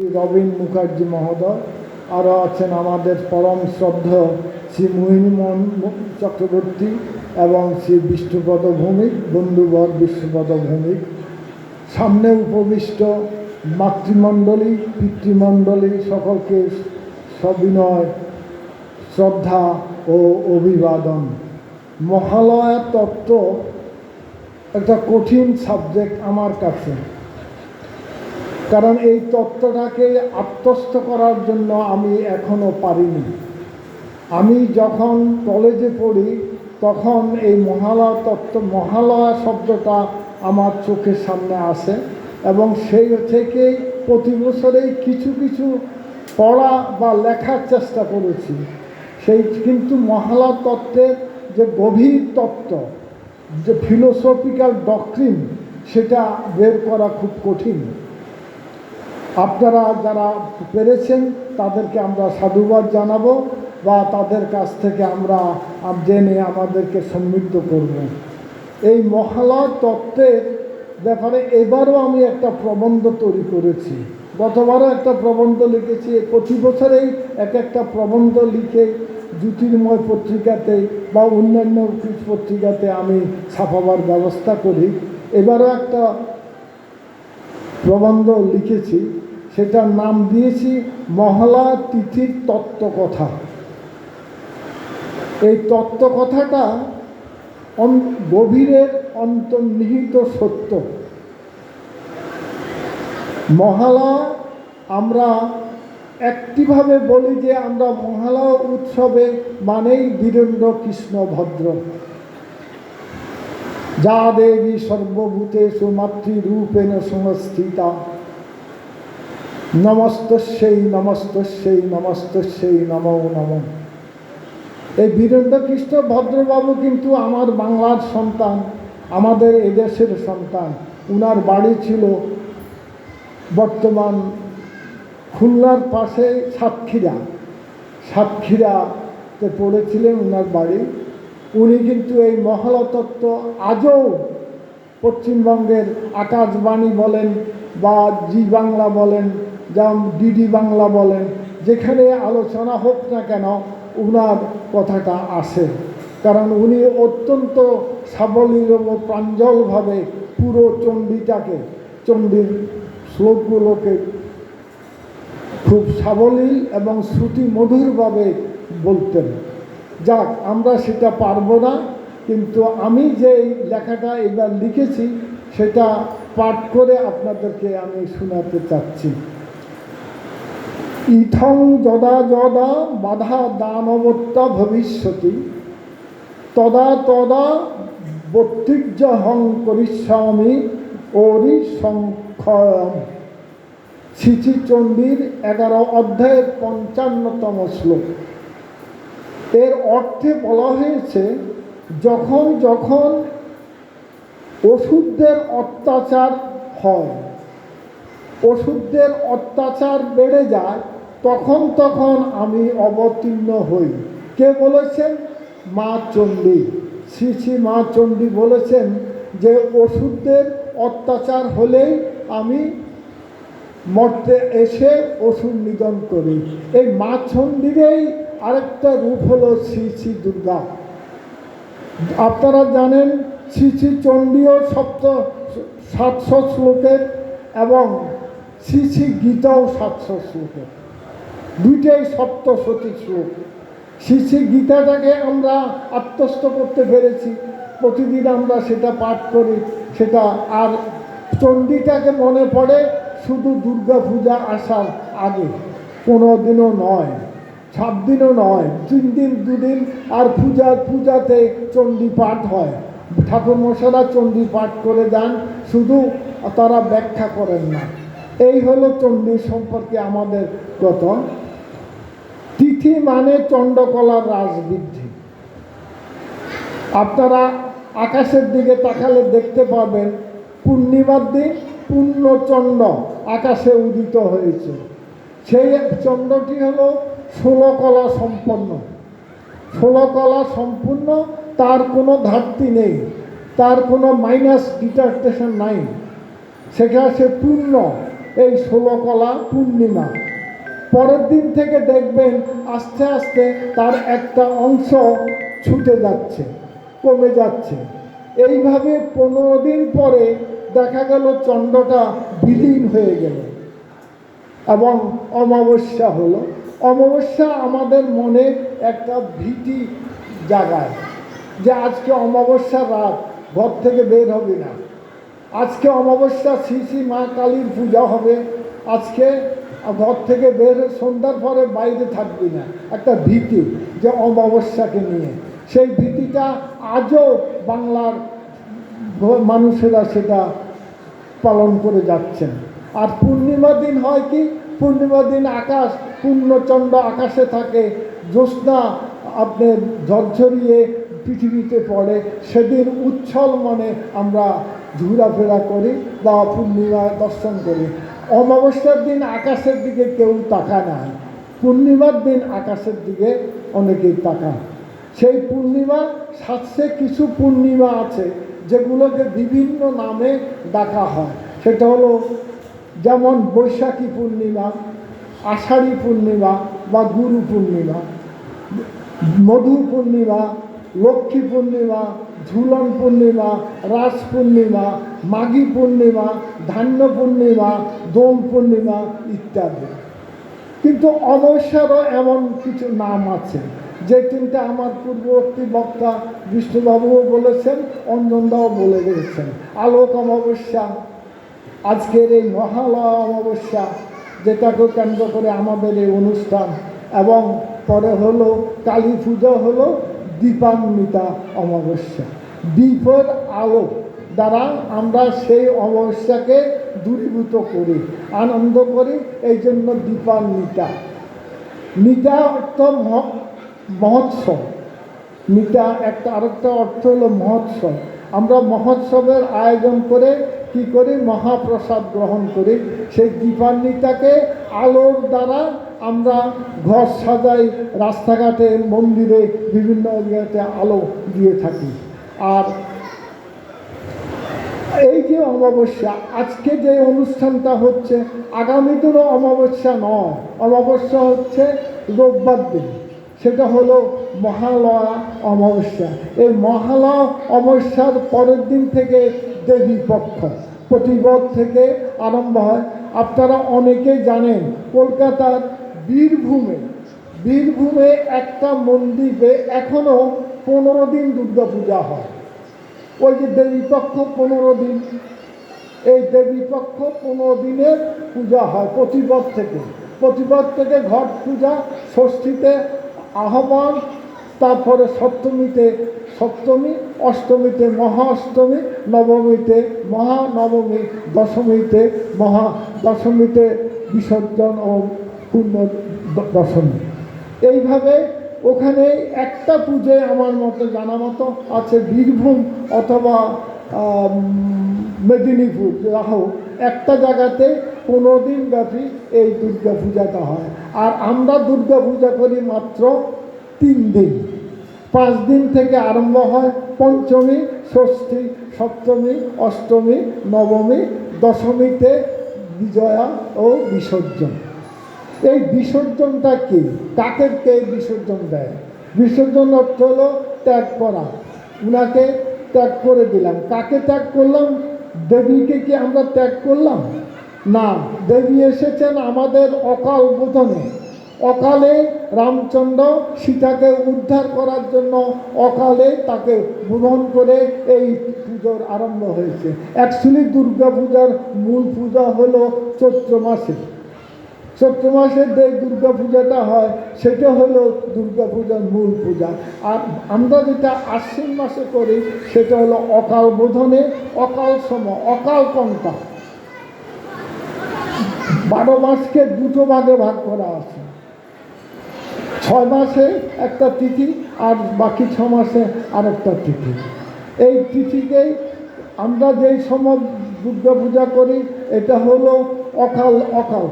শ্রী রবীন মুখার্জি মহোদয় আরও আছেন আমাদের পরম শ্রদ্ধেয় শ্রী মোহিনীমোহন চক্রবর্তী এবং শ্রী বিষ্ণুপদ ভৌমিক, বন্ধুবর বিষ্ণুপদ ভৌমিক। সামনে উপবিষ্ট মাতৃমণ্ডলী, পিতৃমণ্ডলী সকলকে সবিনয়, শ্রদ্ধা ও অভিবাদন। মহালয়া তত্ত্ব একটা কঠিন সাবজেক্ট আমার কাছে। কারণ এই তত্ত্বটাকে আত্মস্থ করার জন্য আমি এখনও পারিনি। আমি যখন কলেজে পড়ি, তখন এই মহালয়া তত্ত্ব, মহালয়া শব্দটা আমার চোখের সামনে আসে এবং সেই থেকেই প্রতি বছরেই কিছু কিছু পড়া বা লেখার চেষ্টা করেছি। সেই কিন্তু মহালয়া তত্ত্বের যে গভীর তত্ত্ব, যে ফিলোসফিক্যাল ডক্ট্রিন সেটা বের করা খুব কঠিন। আপনারা যারা পেরেছেন, তাদেরকে আমরা সাধুবাদ জানাব বা তাদের কাছ থেকে আমরা জেনে আমাদেরকে সমৃদ্ধ করব। এই মহালয় তত্ত্বের ব্যাপারে এবারও আমি একটা প্রবন্ধ তৈরি করেছি। গতবারও একটা প্রবন্ধ লিখেছি প্রতি বছরেই এক একটা প্রবন্ধ লিখে জ্যোতির্ময় পত্রিকাতে বা অন্যান্য পত্রিকাতে আমি ছাপাবার ব্যবস্থা করি। এবারও একটা প্রবন্ধ লিখেছি, সেটার নাম দিয়েছি, মহলা তিথির তত্ত্বকথা। এই তত্ত্বকথাটা গভীরের অন্তর্নিহিত সত্য। মহালয়া আমরা একটিভাবে বলি যে আমরা মহালয়া উৎসবে মানেই বীরেন্দ্র কৃষ্ণ ভদ্র। যা দেবী সর্বভূতেষু মাতৃরূপেণ সংস্থিতা নমস্তস্যই নমস্তস্যই নমস্তস্যই নম নম। এই বীরেন্দ্রকৃষ্ণ ভদ্রবাবু কিন্তু আমার বাংলার সন্তান, আমাদের এদেশের সন্তান। উনার বাড়ি ছিল বর্তমান খুলনার পাশে সাতক্ষীরা। সাতক্ষীরাতে পড়েছিলেন উনার বাড়ি। কিন্তু এই মহলতত্ত্ব আজও পশ্চিমবঙ্গের আকাশবাণী বলেন বা জি বাংলা বলেন যেমন ডিডি বাংলা বলেন, যেখানে আলোচনা হোক না কেন উনার কথাটা আসে। কারণ উনি অত্যন্ত সাবলীল ও প্রাঞ্জলভাবে পুরো চণ্ডীটাকে, চণ্ডীর শ্লোকগুলোকে খুব সাবলীল এবং শ্রুতি মধুরভাবে বলতেন। যাক, আমরা সেটা পারব না, কিন্তু আমি যে লেখাটা এবার লিখেছি, সেটা পাঠ করে আপনাদেরকে আমি শোনাতে চাচ্ছি। ইথং যদা যদা বাধা দানবত্তা ভবিষ্যতি, তদা তদা বত্রিজ্যহং করিষ্যামি ওরি সংক্ষয়ম। চণ্ডীর এগারো অধ্যায়ের পঞ্চান্নতম শ্লোক। এর অর্থে বলা হয়েছে, যখন যখন ওষুধদের অত্যাচার হয়, ওষুধদের অত্যাচার বেড়ে যায়, তখন তখন আমি অবতীর্ণ হই। কে বলেছেন? মা চণ্ডী। শ্রী শ্রী মা চণ্ডী বলেছেন যে, ওষুধদের অত্যাচার হলেই আমি মর্তে এসে ওষুধ নিধন করি। এই মা চণ্ডীরই আরেকটা রূপ হলো শ্রী শ্রী দুর্গা। আপনারা জানেন শ্রী শ্রী চণ্ডীও সপ্ত সাতশো শ্লোকের এবং শ্রী শ্রী গীতাও সাতশো শ্লোকের। দুইটাই সপ্তশতী শ্লোক। শ্রী শ্রী গীতাটাকে আমরা আত্মস্থ করতে পেরেছি। প্রতিদিন আমরা সেটা পাঠ করি, সেটা আর চণ্ডীটাকে মনে পড়ে শুধু দুর্গা পূজা আসার আগে কোনো দিনও নয়। সাত দিনও নয়, তিন দিন দুদিন আর পূজা, পূজাতে চণ্ডী পাঠ হয়। ঠাকুর মশারা চণ্ডী পাঠ করে দেন, শুধু তারা ব্যাখ্যা করেন না। এই হলো চণ্ডী সম্পর্কে আমাদের কথন। তিথি মানে চণ্ডকলার রাজবৃদ্ধি। আপনারা আকাশের দিকে তাকালে দেখতে পাবেন, পূর্ণিমার দিন পূর্ণচন্দ্র আকাশে উদিত হয়েছে। সেই চণ্ডটি হলো ষোলকলা সম্পন্ন। ষোলকলা সম্পূর্ণ তার কোনো ঘাটতি নেই। তার কোনো মাইনাস ডিটারটেশন নাই। সেখানে সে পূর্ণ। এই ষোলকলা পূর্ণিমা। পরের দিন থেকে দেখবেন আস্তে আস্তে তার একটা অংশ ছুটে যাচ্ছে, কমে যাচ্ছে। এইভাবে পনেরো দিন পরে দেখা গেল চন্দ্রটা বিলীন হয়ে গেল এবং অমাবস্যা হলো। অমাবস্যা আমাদের মনে একটা ভীতি জাগায় যে আজকে অমাবস্যা রাত, ঘর থেকে বের হবে না। আজকে অমাবস্যা, শ্রী শ্রী মা কালীর পূজা হবে। আজকে ঘর থেকে বের সন্ধ্যার পরে বাইরে থাকবি না। একটা ভীতি যে অমাবস্যাকে নিয়ে। সেই ভীতিটা আজও বাংলার মানুষেরা সেটা পালন করে যাচ্ছেন। আর পূর্ণিমা দিন হয় কি? পূর্ণিমা দিন আকাশ পূর্ণচন্দ্র আকাশে থাকে। জ্যোৎস্না আপনার ঝরঝরিয়ে পৃথিবীতে পড়ে, সেদিন উচ্ছল মনে আমরা ঘোরাফেরা করি বা পূর্ণিমা দর্শন করি। অমাবস্যার দিন আকাশের দিকে কেউ তাকায় না। পূর্ণিমার দিন আকাশের দিকে অনেকেই তাকায়। সেই পূর্ণিমা সাতশে কিছু পূর্ণিমা আছে, যেগুলোকে বিভিন্ন নামে ডাকা হয়। সেটা হলো যেমন বৈশাখী পূর্ণিমা আষাঢ়ী পূর্ণিমা বা গুরু পূর্ণিমা, মধু পূর্ণিমা, লক্ষ্মী পূর্ণিমা, ঝুলন পূর্ণিমা, রাস পূর্ণিমা, মাঘী পূর্ণিমা, ধান্য পূর্ণিমা, দোল পূর্ণিমা ইত্যাদি। কিন্তু অমাবস্যারও এমন কিছু নাম আছে, যে তিনটা আমার পূর্ববর্তী বক্তা বিষ্ণুবাবুও বলেছেন, অঞ্জনদাও বলে গেছেন। আলোক অমাবস্যা, আজকের এই মহালয়া অমাবস্যা যেটাকে কেন্দ্র করে আমাদের এই অনুষ্ঠান। এবং পরে হলো, কালী পুজো হলো দীপান্বিতা অমাবস্যা। দ্বীপের আলো দ্বারা আমরা সেই অমাবস্যাকে দূরীভূত করি, আনন্দ করি, এই জন্য দীপান্বিতা। মিতা অর্থ মহ- মহোৎসব। মিতা একটা, আরেকটা অর্থ হলো মহোৎসব। আমরা মহোৎসবের আয়োজন করে কি করি? মহাপ্রসাদ গ্রহণ করি। সেই দীপান্বিতাকে আলোর দ্বারা আমরা ঘর সাজাই, রাস্তাঘাটে, মন্দিরে, বিভিন্ন জায়গাতে আলো দিয়ে থাকি। আর এই যে অমাবস্যা, আজকে যে অনুষ্ঠানটা হচ্ছে, আগামী দিনও অমাবস্যা নয়। অমাবস্যা হচ্ছে রোববার দিন। সেটা হলো মহালয়া অমাবস্যা। এই মহালয়া অমাবস্যার পরের দিন থেকে দেবী পক্ষ। প্রতিবদ থেকে আরম্ভ হয়। আপনারা অনেকেই জানেন, কলকাতার বীরভূমে বীরভূমে একটা মন্দিরে এখনও পনেরো দিন দুর্গাপূজা হয়। ওই যে দেবীপক্ষ পনেরো দিন। এই দেবীপক্ষ পনেরো দিনের পূজা হয় প্রতিপদ থেকে। প্রতিপদ থেকে ঘট পূজা, ষষ্ঠীতে আহ্বান তারপরে সপ্তমীতে সপ্তমী, অষ্টমীতে মহা অষ্টমী নবমীতে মহানবমী, দশমীতে মহা, দশমীতে বিসর্জন ও পূর্ণ দশমী। এইভাবে ওখানে একটা পুজোয় আমার মতো জানা মতো আছে বীরভূম অথবা মেদিনীপুর রাহু একটা জায়গাতে পনেরো দিন ব্যাপী এই দুর্গা পূজাটা হয়। আর আমরা দুর্গা পূজা করি মাত্র তিন দিন। পাঁচ দিন থেকে আরম্ভ হয় পঞ্চমী, ষষ্ঠী, সপ্তমী, অষ্টমী, নবমী, দশমীতে বিজয়া ও বিসর্জন। এই বিসর্জনটা কি? কাকে কে বিসর্জন দেয়? বিসর্জন অর্থ হলো ত্যাগ করা। উনাকে ত্যাগ করে দিলাম। কাকে ত্যাগ করলাম? দেবীকে কি আমরা ত্যাগ করলাম? না, দেবী এসেছেন আমাদের অকাল বোধনে অকালে রামচন্দ্র সীতাকে উদ্ধার করার জন্য অকালে তাকে বোধন করে এই পুজোর আরম্ভ হয়েছে। অ্যাকচুয়ালি দুর্গা পূজার মূল পূজা হলো চৈত্র মাসে। চৈত্র মাসে যে দুর্গা পূজাটা হয়, সেটা হলো দুর্গা পূজার মূল পূজা। আর আমরা যেটা আশ্বিন মাসে করি, সেটা হলো অকাল বোধনে, অকাল সম, অকাল কণ্ঠা বারো মাসকে দুটো ভাগে ভাগ করা আছে। ছয় মাসে একটা তিথি আর বাকি ছ মাসে আর একটা তিথি। এই তিথিকেই আমরা যেই সময় দুর্গা পূজা করি, এটা হলো অকাল অকাল।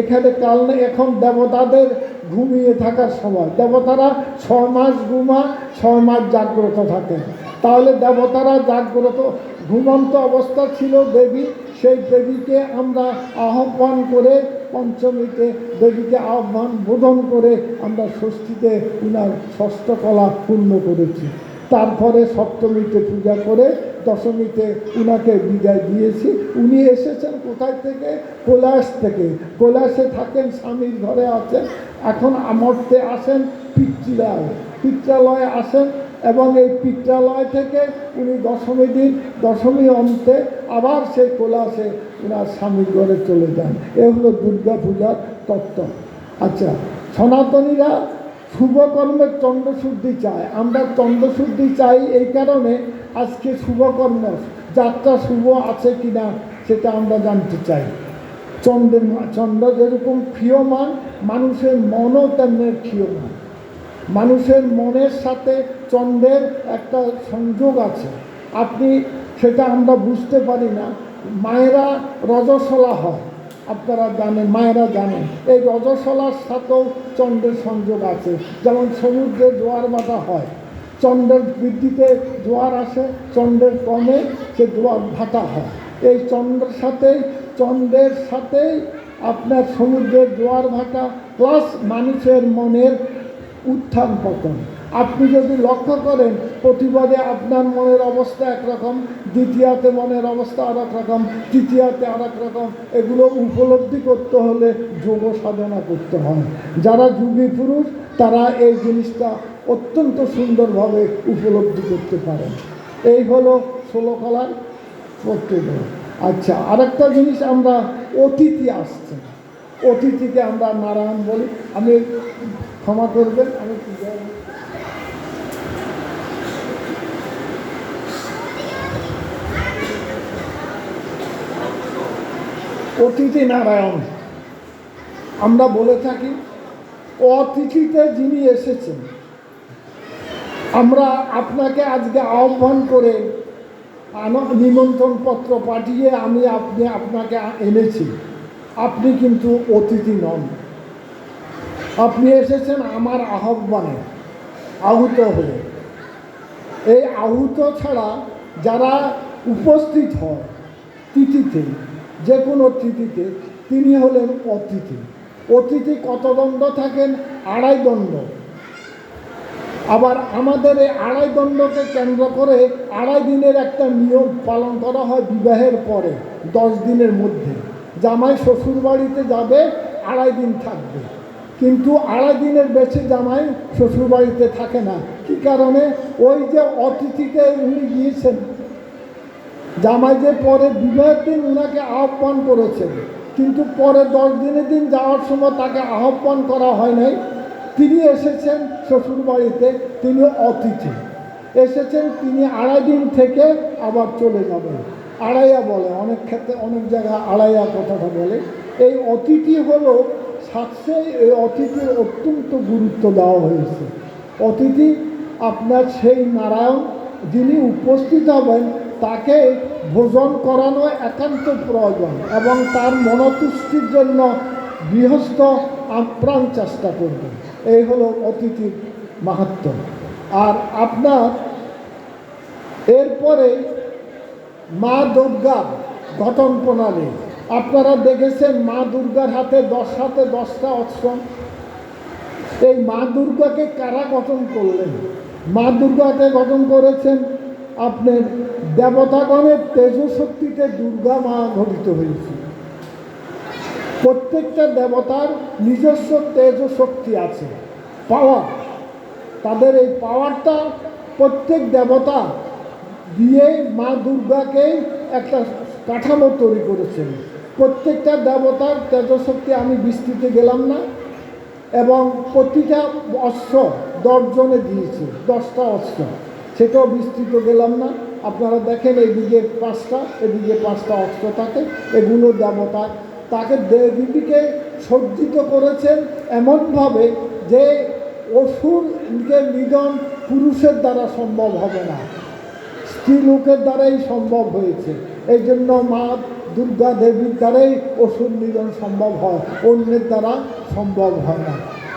এখানে কাল এখন দেবতাদের ঘুমিয়ে থাকার সময়। দেবতারা ছ মাস ঘুমা ছ মাস জাগ্রত থাকে তাহলে দেবতারা জাগ্রত ঘুমন্ত অবস্থা ছিল দেবী সেই দেবীকে আমরা আহ্বান করে পঞ্চমীতে দেবীকে আহ্বান বোধন করে আমরা ষষ্ঠীতে উনার ষষ্ঠ কলা পূর্ণ করেছি। তারপরে সপ্তমীতে পূজা করে দশমীতে উনাকে বিদায় দিয়েছি। উনি এসেছেন কোথায় থেকে? কৈলাস থেকে। কৈলাসে থাকেন, স্বামীর ঘরে আছেন। এখন আমর্তে আসেন পিতৃলয় পিত্রালয়ে আসেন এবং এই পিত্রালয় থেকে উনি দশমী দিন, দশমী অন্তে আবার সেই কোলাসে ওনার স্বামীর ঘরে চলে যান। এ হলো দুর্গা পূজার তত্ত্ব। আচ্ছা সনাতনীরা শুভকর্মের চন্দ্রশুদ্ধি চায়। আমরা চন্দ্রশুদ্ধি চাই এই কারণে আজকে শুভকর্ম, যাত্রা শুভ আছে কিনা সেটা আমরা জানতে চাই। চন্দ্রের চন্দ্র যেরকম ক্ষীয়মান, মানুষের মনও তেমনি ক্ষীয়মান। মানুষের মনের সাথে চন্দ্রের একটা সংযোগ আছে। আপনি সেটা আমরা বুঝতে পারি না। মায়েরা রজস্বলা হয়। আপনারা জানেন, মায়েরা জানেন। এই রজস্বলার সাথেও চন্দ্রের সংযোগ আছে। যেমন সমুদ্রে জোয়ার ভাটা হয়। চন্দ্রের বৃদ্ধিতে জোয়ার আসে, চন্দ্রের কমে সে জোয়ার ভাটা হয়। এই চন্দ্রের সাথেই চন্দ্রের সাথেই আপনার সমুদ্রের জোয়ার ভাটা, প্লাস মানুষের মনের উত্থান পতন। আপনি যদি লক্ষ্য করেন, প্রতিবাদে আপনার মনের অবস্থা একরকম, দ্বিতীয়াতে মনের অবস্থা আর রকম তৃতীয়াতে আর রকম এগুলো উপলব্ধি করতে হলে যোগ সাধনা করতে হয়। যারা যুগী পুরুষ, তারা এই জিনিসটা অত্যন্ত সুন্দরভাবে উপলব্ধি করতে পারেন। এই হলো ষোলকলার বক্তব্য আচ্ছা আরেকটা জিনিস আমরা অতিথি আসছে। অতিথিকে আমরা নারায়ণ বলি। আমি ক্ষমা করবেন, আমি অতিথি নারায়ণ, আমরা বলে থাকি, অতিথিতে যিনি এসেছেন, আমরা আপনাকে আজকে আহ্বান করে নিমন্ত্রণ পত্র পাঠিয়ে আমি আপনি, আপনাকে এনেছি। আপনি কিন্তু অতিথি নন। আপনি এসেছেন আমার আহ্বানে, আহুত হয়ে। এই আহুত ছাড়া যারা উপস্থিত হয় তিথিতে, যে কোনো তিথিতে, তিনি হলেন অতিথি। অতিথি কত দণ্ড থাকেন? আড়াই দণ্ড। আবার আমাদের এই আড়াই দণ্ডকে কেন্দ্র করে আড়াই দিনের একটা নিয়ম পালন করা হয় বিবাহের পরে, দশ দিনের মধ্যে। জামাই শ্বশুর বাড়িতে যাবে, আড়াই দিন থাকবে। কিন্তু আড়াই দিনের বেশি জামাই শ্বশুরবাড়িতে থাকে না। কী কারণে? ওই যে অতিথিকে উনি গিয়েছেন। জামাই যে পরে বিবাহের দিন উনাকে আহ্বান করেছেন। কিন্তু পরে দশ দিনের দিন যাওয়ার সময় তাকে আহ্বান করা হয় নাই। তিনি এসেছেন শ্বশুরবাড়িতে, তিনি অতিথি। এসেছেন, তিনি আড়াই দিন থেকে আবার চলে যাবেন। আড়াইয়া বলে, অনেক ক্ষেত্রে অনেক জায়গায় আড়াইয়া কথাটা বলে। এই অতিথি হলো সাতশে এই অতিথির অত্যন্ত গুরুত্ব দেওয়া হয়েছে। অতিথি আপনার সেই নারায়ণ যিনি উপস্থিত হবেন, তাকে ভোজন করানো একান্ত প্রয়োজন এবং তার মনতুষ্টির জন্য গৃহস্থ আপ্রাণ চেষ্টা করবেন এই হলো অতিথির মাহাত্ম। আর আপনার এরপরে মা দুর্গার ঘটন প্রণালী। আপনারা দেখেছেন মা দুর্গার হাতে দশ হাতে দশটা অস্ত্র এই মা দুর্গাকে কারা গঠন করলেন? মা দুর্গাকে গঠন করেছেন? আপনার দেবতাগণের তেজশক্তিতে দুর্গা মা গঠিত হয়েছে। প্রত্যেকটা দেবতার নিজস্ব তেজশক্তি আছে পাওয়ার তাদের এই পাওয়ারটা প্রত্যেক দেবতা দিয়ে মা দুর্গাকে একটা কাঠামো তৈরি করেছেন। প্রত্যেকটা দেবতার তেজশক্তি আমি বিস্তৃতে গেলাম না, এবং প্রতিটা অস্ত্র দশজনে দিয়েছে, দশটা অস্ত্র। সেটাও বিস্তৃত গেলাম না। আপনারা দেখেন এদিকে পাঁচটা এদিকে পাঁচটা অস্ত্র থাকে, এগুলো দেবতা তাকে দেবীকে সজ্জিত করেছেন এমনভাবে যে অসুরকে নিধন পুরুষের দ্বারা সম্ভব হবে না স্ত্রী লোকের দ্বারাই সম্ভব হয়েছে। এই জন্য মা দুর্গা দেবীর দ্বারাই অসুর নিধন সম্ভব হয়, অন্যের দ্বারা সম্ভব হয় না।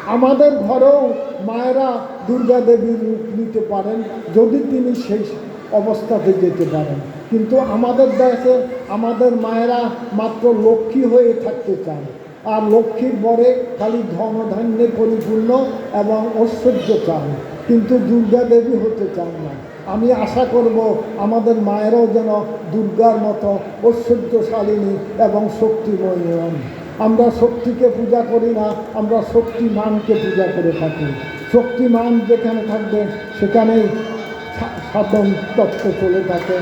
আমাদের ঘরেও মায়েরা দুর্গা দেবীর রূপ নিতে পারেন যদি তিনি সেই অবস্থাতে যেতে পারেন। কিন্তু আমাদের দেশে আমাদের মায়েরা মাত্র লক্ষ্মী হয়ে থাকতে চান। আর লক্ষ্মীর বরে খালি ধনধান্যে পরিপূর্ণ এবং ঐশ্বর্য চান। কিন্তু দুর্গা দেবী হতে চান না। আমি আশা করব আমাদের মায়েরাও যেন দুর্গার মতো ঐশ্বর্যশালিনী এবং শক্তিময়ী হন আমরা শক্তিকে পূজা করি না, আমরা শক্তিমানকে পূজা করে থাকি। শক্তিমান যেখানে থাকবে, সেখানেই সাধন তত্ত্ব চলে থাকে।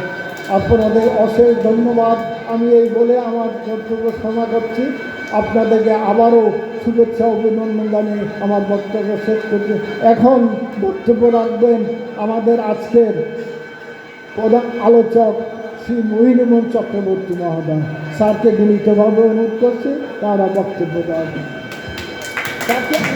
আপনাদের অশেষ ধন্যবাদ। আমি এই বলে আমার বক্তব্য ক্ষমা করছি। আপনাদেরকে আবারও শুভেচ্ছা, অভিনন্দন জানিয়ে আমার বক্তব্য শেষ করছি এখন বক্তব্য রাখবেন আমাদের আজকের প্রধান আলোচক শ্রী মোহিনীমোহন চক্রবর্তী মহোদয় স্যারকে গুলিতভাবে অনুরোধ করছি, তারা বক্তব্য। স্যারকে